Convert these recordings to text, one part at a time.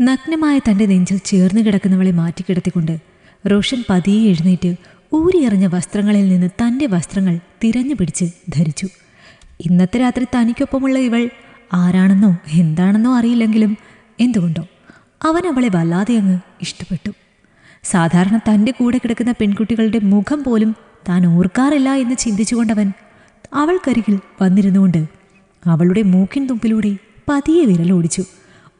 നഗ്നമായ തന്റെ നെഞ്ചിൽ ചേർന്ന് കിടക്കുന്നവളെ മാറ്റിക്കിടത്തിക്കൊണ്ട് റോഷൻ പതിയെ എഴുന്നേറ്റ് ഊരിയെറിഞ്ഞ വസ്ത്രങ്ങളിൽ നിന്ന് തന്റെ വസ്ത്രങ്ങൾ തിരഞ്ഞു പിടിച്ച് ധരിച്ചു. ഇന്നത്തെ രാത്രി തനിക്കൊപ്പമുള്ള ഇവൾ ആരാണെന്നോ എന്താണെന്നോ അറിയില്ലെങ്കിലും എന്തുകൊണ്ടോ അവൻ അവളെ വല്ലാതെ അങ്ങ് ഇഷ്ടപ്പെട്ടു. സാധാരണ തന്റെ കൂടെ കിടക്കുന്ന പെൺകുട്ടികളുടെ മുഖം പോലും താൻ ഓർക്കാറില്ല എന്ന് ചിന്തിച്ചുകൊണ്ടവൻ അവൾക്കരികിൽ വന്നിരുന്നുകൊണ്ട് അവളുടെ മൂക്കിൻ തുമ്പിലൂടെ പതിയെ വിരലോടിച്ചു.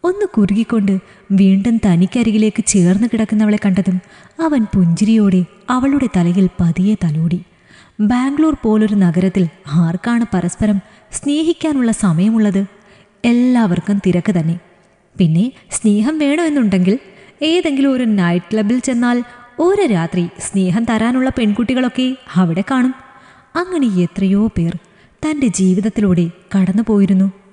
ഒന്ന് കുറുകിക്കൊണ്ട് വീണ്ടും തനിക്കരികിലേക്ക് ചേർന്ന് കിടക്കുന്നവളെ കണ്ടതും അവൻ പുഞ്ചിരിയോടെ അവളുടെ തലയിൽ പതിയെ തലോടി. ബാംഗ്ലൂർ പോലൊരു നഗരത്തിൽ ആർക്കാണ് പരസ്പരം സ്നേഹിക്കാനുള്ള സമയമുള്ളത്? എല്ലാവർക്കും തിരക്ക് തന്നെ. പിന്നെ സ്നേഹം വേണമെന്നുണ്ടെങ്കിൽ ഏതെങ്കിലും ഒരു നൈറ്റ് ക്ലബിൽ ചെന്നാൽ ഒരു രാത്രി സ്നേഹം തരാനുള്ള പെൺകുട്ടികളൊക്കെ അവിടെ കാണും. അങ്ങനെ എത്രയോ പേർ തന്റെ ജീവിതത്തിലൂടെ കടന്നുപോയിരുന്നു.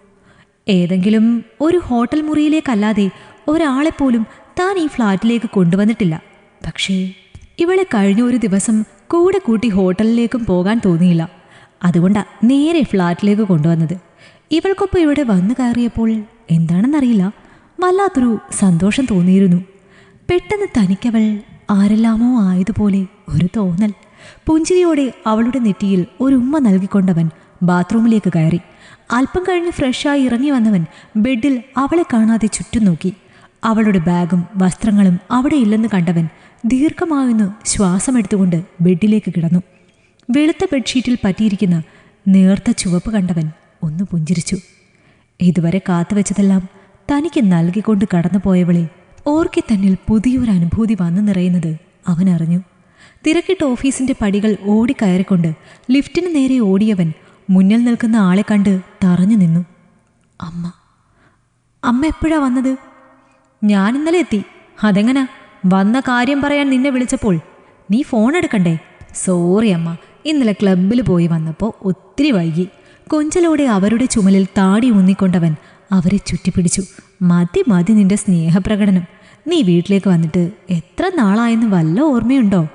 ഏതെങ്കിലും ഒരു ഹോട്ടൽ മുറിയിലേക്കല്ലാതെ ഒരാളെപ്പോലും താൻ ഈ ഫ്ലാറ്റിലേക്ക് കൊണ്ടുവന്നിട്ടില്ല. പക്ഷേ ഇവളെ കഴിഞ്ഞ ഒരു ദിവസം കൂടെ കൂട്ടി ഹോട്ടലിലേക്കും പോകാൻ തോന്നിയില്ല. അതുകൊണ്ടാ നേരെ ഫ്ലാറ്റിലേക്ക് കൊണ്ടുവന്നത്. ഇവൾക്കൊപ്പം ഇവിടെ വന്നു കയറിയപ്പോൾ എന്താണെന്നറിയില്ല. വല്ലാത്തൊരു സന്തോഷം തോന്നിയിരുന്നു. പെട്ടെന്ന് തനിക്കവൾ ആരെല്ലാമോ ആയതുപോലെ ഒരു തോന്നൽ. പുഞ്ചിരിയോടെ അവളുടെ നെറ്റിയിൽ ഒരു ഉമ്മ നൽകിക്കൊണ്ടവൻ ബാത്റൂമിലേക്ക് കയറി. അല്പം കഴിഞ്ഞ് ഫ്രഷായി ഇറങ്ങി വന്നവൻ ബെഡിൽ അവളെ കാണാതെ ചുറ്റും നോക്കി അവളുടെ ബാഗും വസ്ത്രങ്ങളും അവിടെ ഇല്ലെന്ന് കണ്ടവൻ ദീർഘമായെന്ന് ശ്വാസമെടുത്തുകൊണ്ട് ബെഡിലേക്ക് കിടന്നു. വെളുത്ത ബെഡ്ഷീറ്റിൽ പറ്റിയിരിക്കുന്ന നേർത്ത ചുവപ്പ് കണ്ടവൻ ഒന്ന് പുഞ്ചിരിച്ചു. ഇതുവരെ കാത്തുവെച്ചതെല്ലാം തനിക്ക് നൽകിക്കൊണ്ട് കടന്നുപോയവളെ ഓർക്കെ തന്നിൽ പുതിയൊരു അനുഭൂതി വന്നു നിറയുന്നത് അവനറിഞ്ഞു. തിരക്കിട്ട് ഓഫീസിന്റെ പടികൾ ഓടിക്കയറിക്കൊണ്ട് ലിഫ്റ്റിന് നേരെ ഓടിയവൻ മുന്നിൽ നിൽക്കുന്ന ആളെ കണ്ട് തറഞ്ഞു നിന്നു. അമ്മ. അമ്മ എപ്പോഴാ വന്നത്? ഞാൻ ഇന്നലെ എത്തി. അതെങ്ങനാ? വന്ന കാര്യം പറയാൻ നിന്നെ വിളിച്ചപ്പോൾ. നീ ഫോൺ എടുക്കണ്ടേ? സോറി അമ്മ. ഇന്നലെ ക്ലബിൽ പോയി വന്നപ്പോൾ ഒത്തിരി വൈകി. കൊഞ്ചലോടെ അവരുടെ ചുമലിൽ താടി ഊന്നിക്കൊണ്ടവൻ അവരെ ചുറ്റിപ്പിടിച്ചു. മതി മതി നിന്റെ സ്നേഹപ്രകടനം. നീ വീട്ടിലേക്ക് വന്നിട്ട് എത്ര നാളായെന്ന് വല്ല ഓർമ്മയുണ്ടോ?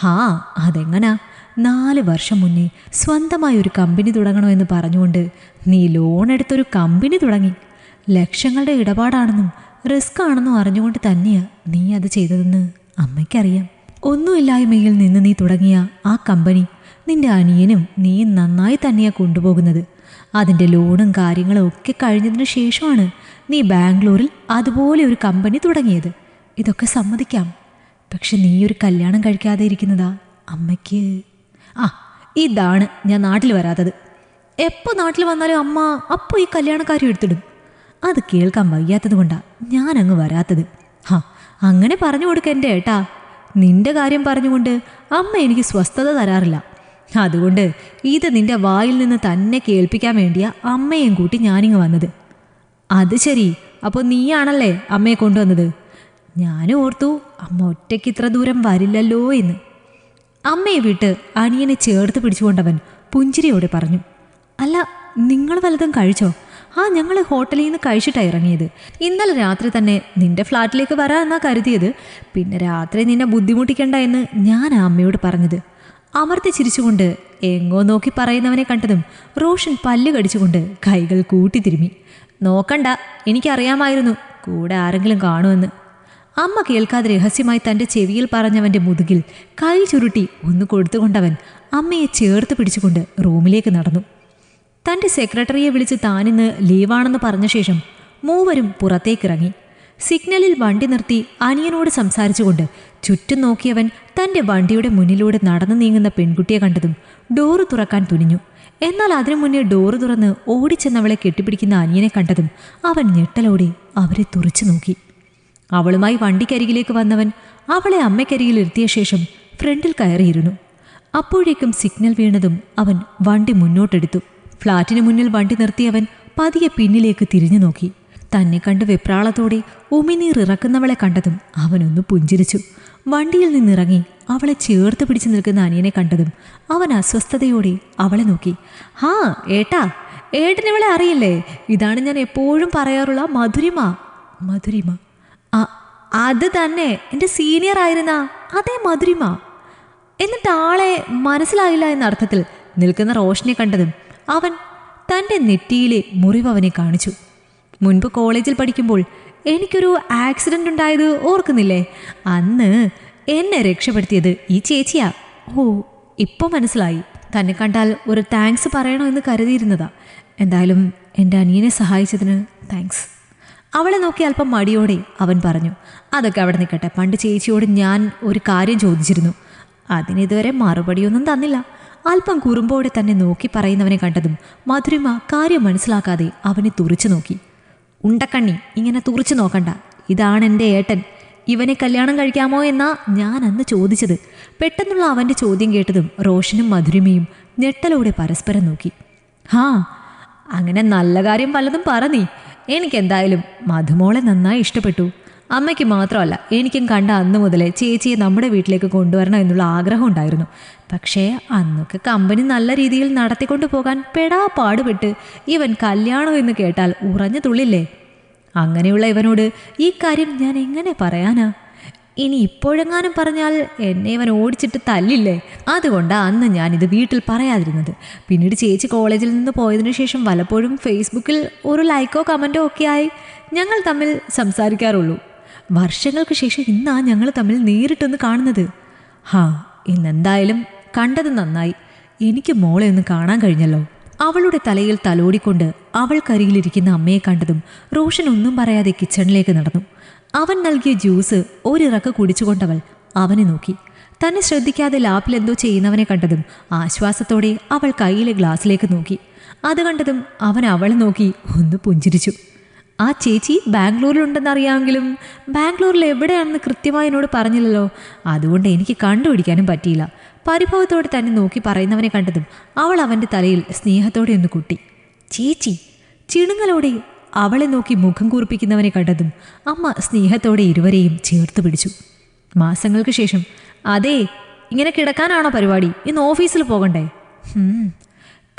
ഹാ അതെങ്ങനാ? നാല് വർഷം മുന്നേ സ്വന്തമായി ഒരു കമ്പനി തുടങ്ങണമെന്ന് പറഞ്ഞുകൊണ്ട് നീ ലോൺ എടുത്തൊരു കമ്പനി തുടങ്ങി. ലക്ഷങ്ങളുടെ ഇടപാടാണെന്നും റിസ്ക് ആണെന്നും അറിഞ്ഞുകൊണ്ട് തന്നെയാ നീ അത് ചെയ്തതെന്ന് അമ്മയ്ക്കറിയാം. ഒന്നുമില്ലായ്മയിൽ നിന്ന് നീ തുടങ്ങിയ ആ കമ്പനി നിന്റെ അനിയനും നീ നന്നായി തന്നെയാ കൊണ്ടുപോകുന്നത്. അതിന്റെ ലോണും കാര്യങ്ങളും ഒക്കെ കഴിഞ്ഞതിന് ശേഷമാണ് നീ ബാംഗ്ലൂരിൽ അതുപോലെ ഒരു കമ്പനി തുടങ്ങിയത്. ഇതൊക്കെ സമ്മതിക്കാം. പക്ഷെ നീ ഒരു കല്യാണം കഴിക്കാതെ ഇരിക്കുന്നതാ അമ്മയ്ക്ക് ആ ഇതാണ് ഞാൻ നാട്ടിൽ വരാത്തത്. എപ്പോൾ നാട്ടിൽ വന്നാലും അമ്മ അപ്പോൾ ഈ കല്യാണക്കാരും എടുത്തിടും. അത് കേൾക്കാൻ വയ്യാത്തത് കൊണ്ടാ ഞാൻ അങ്ങ് വരാത്തത്. ഹാ അങ്ങനെ പറഞ്ഞു കൊടുക്ക എന്റെ ഏട്ടാ. നിന്റെ കാര്യം പറഞ്ഞുകൊണ്ട് അമ്മ എനിക്ക് സ്വസ്ഥത തരാറില്ല. അതുകൊണ്ട് ഇത് നിന്റെ വായിൽ നിന്ന് തന്നെ കേൾപ്പിക്കാൻ വേണ്ടിയാ അമ്മയും കൂട്ടി ഞാനിങ്ങ് വന്നത്. അത് ശരി അപ്പോൾ നീയാണല്ലേ അമ്മയെ കൊണ്ടുവന്നത്? ഞാനും ഓർത്തു അമ്മ ഒറ്റയ്ക്ക് ഇത്ര ദൂരം വരില്ലല്ലോ എന്ന്. അമ്മയെ വിട്ട് അനിയനെ ചേർത്ത് പിടിച്ചുകൊണ്ടവൻ പുഞ്ചിരിയോടെ പറഞ്ഞു അല്ല നിങ്ങൾ വല്ലതും കഴിച്ചോ? ആ ഞങ്ങൾ ഹോട്ടലിൽ നിന്ന് കഴിച്ചിട്ടാണ് ഇറങ്ങിയത്. ഇന്നലെ രാത്രി തന്നെ നിന്റെ ഫ്ലാറ്റിലേക്ക് വരാ എന്നാ കരുതിയത്. പിന്നെ രാത്രി നിന്നെ ബുദ്ധിമുട്ടിക്കണ്ട എന്ന് ഞാൻ ആ അമ്മയോട് പറഞ്ഞത്. അമർത്തി ചിരിച്ചുകൊണ്ട് എങ്ങോ നോക്കി പറയുന്നവനെ കണ്ടതും റോഷൻ പല്ല് കടിച്ചുകൊണ്ട് കൈകൾ കൂട്ടി തിരുമി നോക്കണ്ട എനിക്കറിയാമായിരുന്നു. കൂടെ ആരെങ്കിലും കാണുമെന്ന്. അമ്മ കേൾക്കാതെ രഹസ്യമായി തന്റെ ചെവിയിൽ പറഞ്ഞവന്റെ മുതുകിൽ കൈ ചുരുട്ടി ഒന്ന് കൊടുത്തുകൊണ്ടവൻ അമ്മയെ ചേർത്ത് പിടിച്ചുകൊണ്ട് റൂമിലേക്ക് നടന്നു. തന്റെ സെക്രട്ടറിയെ വിളിച്ച് താനിന്ന് ലീവാണെന്ന് പറഞ്ഞ ശേഷം മൂവരും പുറത്തേക്കിറങ്ങി. സിഗ്നലിൽ വണ്ടി നിർത്തി അനിയനോട് സംസാരിച്ചുകൊണ്ട് ചുറ്റും നോക്കിയവൻ തന്റെ വണ്ടിയുടെ മുന്നിലൂടെ നടന്നു നീങ്ങുന്ന പെൺകുട്ടിയെ കണ്ടതും ഡോറ് തുറക്കാൻ തുനിഞ്ഞു. എന്നാൽ അതിനു മുന്നേ ഡോറ് തുറന്ന് ഓടിച്ചെന്നവളെ കെട്ടിപ്പിടിക്കുന്ന അനിയനെ കണ്ടതും അവൻ ഞെട്ടലോടെ അവരെ തുറച്ചു നോക്കി. അവളുമായി വണ്ടിക്കരികിലേക്ക് വന്നവൻ അവളെ അമ്മയ്ക്കരികിൽ ഇരുത്തിയ ശേഷം ഫ്രണ്ടിൽ കയറിയിരുന്നു. അപ്പോഴേക്കും സിഗ്നൽ വീണതും അവൻ വണ്ടി മുന്നോട്ടെടുത്തു. ഫ്ളാറ്റിന് മുന്നിൽ വണ്ടി നിർത്തിയവൻ പതിയെ പിന്നിലേക്ക് തിരിഞ്ഞു നോക്കി. തന്നെ കണ്ട് വെപ്രാളത്തോടെ ഉമിനീർ ഇറക്കുന്നവളെ കണ്ടതും അവനൊന്ന് പുഞ്ചിരിച്ചു. വണ്ടിയിൽ നിന്നിറങ്ങി അവളെ ചേർത്ത് പിടിച്ചു നിൽക്കുന്ന അനിയനെ കണ്ടതും അവൻ അസ്വസ്ഥതയോടെ അവളെ നോക്കി. ഹാ ഏട്ടാ ഏട്ടനിവളെ അറിയില്ലേ? ഇതാണ് ഞാൻ എപ്പോഴും പറയാറുള്ള മധുരിമ. മധുരിമ? അത് തന്നെ എന്റെ സീനിയർ ആയിരുന്ന അതേ മധുരിമ. എന്നിട്ട് ആളെ മനസ്സിലായില്ല എന്ന അർത്ഥത്തിൽ നിൽക്കുന്ന റോഷനെ കണ്ടതും അവൻ തന്റെ നെറ്റിയിലെ മുറിവ് അവനെ കാണിച്ചു. മുൻപ് കോളേജിൽ പഠിക്കുമ്പോൾ എനിക്കൊരു ആക്സിഡന്റ് ഉണ്ടായത് ഓർക്കുന്നില്ലേ? അന്ന് എന്നെ രക്ഷപ്പെടുത്തിയത് ഈ ചേച്ചിയാ. ഓ ഇപ്പോൾ മനസ്സിലായി. തന്നെ കണ്ടാൽ ഒരു താങ്ക്സ് പറയണോ എന്ന് കരുതിയിരുന്നതാ. എന്തായാലും എന്റെ അനിയനെ സഹായിച്ചതിന് താങ്ക്സ് അവളെ നോക്കി അല്പം മടിയോടെ അവൻ പറഞ്ഞു അതൊക്കെ അവിടെ നിൽക്കട്ടെ. പണ്ട് ചേച്ചിയോട് ഞാൻ ഒരു കാര്യം ചോദിച്ചിരുന്നു. അതിനിതുവരെ മറുപടിയൊന്നും തന്നില്ല. അല്പം കുറുമ്പോടെ തന്നെ നോക്കി പറയുന്നവനെ കണ്ടതും മധുരിമ കാര്യം മനസ്സിലാക്കാതെ അവനെ തുറിച്ചു നോക്കി. ഉണ്ടക്കണ്ണി ഇങ്ങനെ തുറിച്ചു നോക്കണ്ട. ഇതാണ് എന്റെ ഏട്ടൻ. ഇവനെ കല്യാണം കഴിക്കാമോ എന്നാ ഞാൻ അന്ന് ചോദിച്ചത്. പെട്ടെന്നുള്ള അവന്റെ ചോദ്യം കേട്ടതും റോഷനും മധുരിമയും ഞെട്ടലോടെ പരസ്പരം നോക്കി. ഹാ അങ്ങനെ നല്ല കാര്യം പലതും പറ നീ. എനിക്കെന്തായാലും മധുമോളെ നന്നായി ഇഷ്ടപ്പെട്ടു. അമ്മയ്ക്ക് മാത്രമല്ല എനിക്കും കണ്ട അന്ന് മുതലേ ചേച്ചിയെ നമ്മുടെ വീട്ടിലേക്ക് കൊണ്ടുവരണം എന്നുള്ള ആഗ്രഹം ഉണ്ടായിരുന്നു. പക്ഷേ അന്നൊക്കെ കമ്പനി നല്ല രീതിയിൽ നടത്തിക്കൊണ്ടു പോകാൻ പെടാ പാടുപെട്ട് ഇവൻ കല്യാണം എന്ന് കേട്ടാൽ ഉറഞ്ഞു തുള്ളില്ലേ? അങ്ങനെയുള്ള ഇവനോട് ഈ കാര്യം ഞാൻ എങ്ങനെ പറയാനാ? ഇനി ഇപ്പോഴെങ്ങാനും പറഞ്ഞാൽ എന്നെ ഇവൻ ഓടിച്ചിട്ട് തല്ലില്ലേ? അതുകൊണ്ടാ അന്ന് ഞാനിത് വീട്ടിൽ പറയാതിരുന്നത്. പിന്നീട് ചേച്ചി കോളേജിൽ നിന്ന് പോയതിനു ശേഷം വല്ലപ്പോഴും ഫേസ്ബുക്കിൽ ഒരു ലൈക്കോ കമന്റോ ആയി ഞങ്ങൾ തമ്മിൽ സംസാരിക്കാറുള്ളൂ. വർഷങ്ങൾക്ക് ശേഷം ഇന്നാ ഞങ്ങൾ തമ്മിൽ നേരിട്ടൊന്ന് കാണുന്നത്. ഹാ ഇന്നെന്തായാലും കണ്ടത് നന്നായി. എനിക്ക് മോളെ ഒന്ന് കാണാൻ കഴിഞ്ഞല്ലോ. അവളുടെ തലയിൽ തലോടിക്കൊണ്ട് അവൾക്കരികിലിരിക്കുന്ന അമ്മയെ കണ്ടതും റോഷൻ ഒന്നും പറയാതെ കിച്ചണിലേക്ക് നടന്നു. അവൻ നൽകിയ ജ്യൂസ് ഒരിറക്ക് കുടിച്ചുകൊണ്ടവൾ അവനെ നോക്കി. തന്നെ ശ്രദ്ധിക്കാതെ ലാപ്പിൽ എന്തോ ചെയ്യുന്നവനെ കണ്ടതും ആശ്വാസത്തോടെ അവൾ കയ്യിലെ ഗ്ലാസ്സിലേക്ക് നോക്കി. അത് കണ്ടതും അവൻ അവളെ നോക്കി ഒന്ന് പുഞ്ചിരിച്ചു. ആ ചേച്ചി ബാംഗ്ലൂരിലുണ്ടെന്നറിയാമെങ്കിലും ബാംഗ്ലൂരിൽ എവിടെയാണെന്ന് കൃത്യമായി എന്നോട് പറഞ്ഞില്ലല്ലോ. അതുകൊണ്ട് എനിക്ക് കണ്ടുപിടിക്കാനും പറ്റിയില്ല. പരിഭവത്തോടെ തന്നെ നോക്കി പറയുന്നവനെ കണ്ടതും അവൾ അവന്റെ തലയിൽ സ്നേഹത്തോടെ ഒന്ന് കുട്ടി. ചേച്ചി ചിണുങ്ങലോടെ അവളെ നോക്കി മുഖം കൂർപ്പിക്കുന്നവനെ കണ്ടതും അമ്മ സ്നേഹത്തോടെ ഇരുവരെയും ചേർത്ത് പിടിച്ചു. മാസങ്ങൾക്ക് ശേഷം അതേ ഇങ്ങനെ കിടക്കാനാണോ പരിപാടി? ഇന്ന് ഓഫീസിൽ പോകണ്ടേ?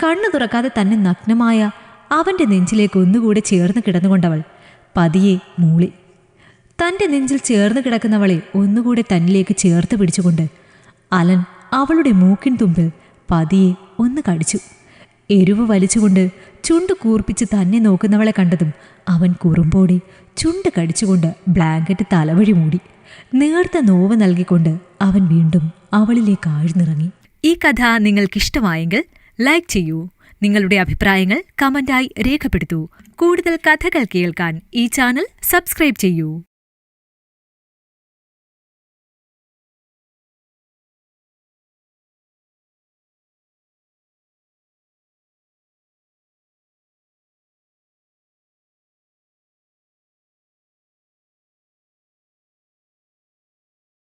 കണ്ണു തുറക്കാതെ തന്നെ നഗ്നമായ അവന്റെ നെഞ്ചിലേക്ക് ഒന്നുകൂടെ ചേർന്ന് കിടന്നുകൊണ്ടവൾ പതിയെ മൂളി. തന്റെ നെഞ്ചിൽ ചേർന്ന് കിടക്കുന്നവളെ ഒന്നുകൂടെ തന്നിലേക്ക് ചേർത്ത് പിടിച്ചുകൊണ്ട് അലൻ അവളുടെ മൂക്കിൻ തുമ്പിൽ പതിയെ ഒന്ന് കടിച്ചു. എരിവ് വലിച്ചുകൊണ്ട് ചുണ്ട് കൂർപ്പിച്ച് തന്നെ നോക്കുന്നവളെ കണ്ടതും അവൻ കുറുമ്പോടെ ചുണ്ട് കടിച്ചുകൊണ്ട് ബ്ലാങ്കറ്റ് തലവഴി മൂടി. നേർത്ത നോവ് നൽകിക്കൊണ്ട് അവൻ വീണ്ടും അവളിലേക്ക് ആഴ്ന്നിറങ്ങി. ഈ കഥ നിങ്ങൾക്കിഷ്ടമായെങ്കിൽ ലൈക്ക് ചെയ്യൂ. നിങ്ങളുടെ അഭിപ്രായങ്ങൾ കമന്റായി രേഖപ്പെടുത്തൂ. കൂടുതൽ കഥകൾ കേൾക്കാൻ ഈ ചാനൽ സബ്സ്ക്രൈബ് ചെയ്യൂ.